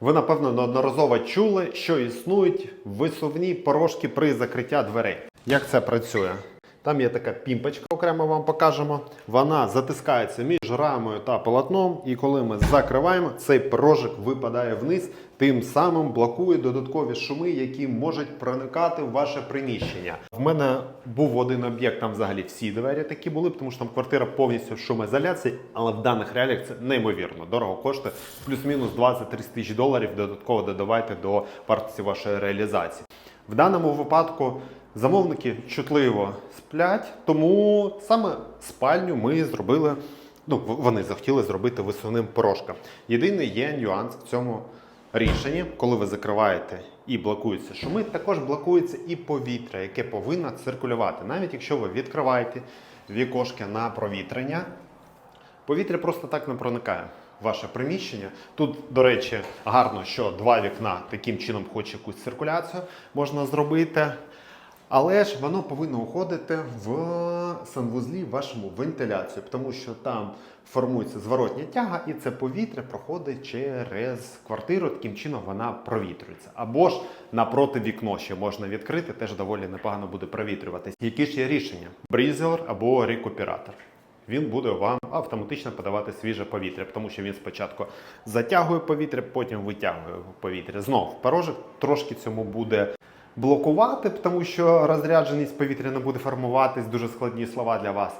Ви, напевно, неодноразово чули, що існують висувні порожки при закриття дверей. Як це працює? Там є така пімпочка, окремо вам покажемо. Вона затискається між рамою та полотном, і коли ми закриваємо, цей порожик випадає вниз, тим самим блокує додаткові шуми, які можуть проникати в ваше приміщення. В мене був один об'єкт, там взагалі всі двері такі були, тому що там квартира повністю в шумоізоляції, але в даних реаліях це неймовірно. Дорого коштує плюс-мінус 20-30 тисяч доларів. Додатково додавайте до вартості вашої реалізації. В даному випадку замовники чутливо сплять, тому саме спальню ми зробили. Ну, вони захотіли зробити висувним порошком. Єдиний є нюанс в цьому рішенні, коли ви закриваєте і блокуються шуми, також блокується і повітря, яке повинно циркулювати. Навіть якщо ви відкриваєте вікошки на провітрення, Повітря просто так не проникає в ваше приміщення. Тут, до речі, гарно, що два вікна таким чином, хоч якусь циркуляцію можна зробити. Але ж воно повинно уходити в санвузлі вашому вентиляцію, тому що там формується зворотня тяга, і це повітря проходить через квартиру. Таким чином вона провітрюється. Або ж напроти вікно ще можна відкрити, теж доволі непогано буде провітрюватися. Які ж є рішення? Брізер або рекуператор він буде вам автоматично подавати свіже повітря, тому що він спочатку затягує повітря, потім витягує повітря. Знов порожок трошки цьому буде блокувати, тому що розрядженість повітря не буде формуватись, дуже складні слова для вас.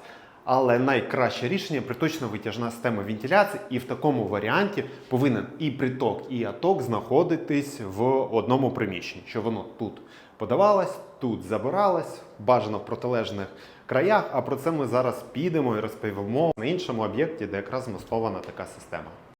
Але найкраще рішення приточно витяжна система вентиляції, і в такому варіанті повинен і приток, і аток знаходитись в одному приміщенні, що воно тут подавалось, тут забиралось, бажано в протилежних краях. А про це ми зараз підемо і розповімо на іншому об'єкті, де якраз змостована така система.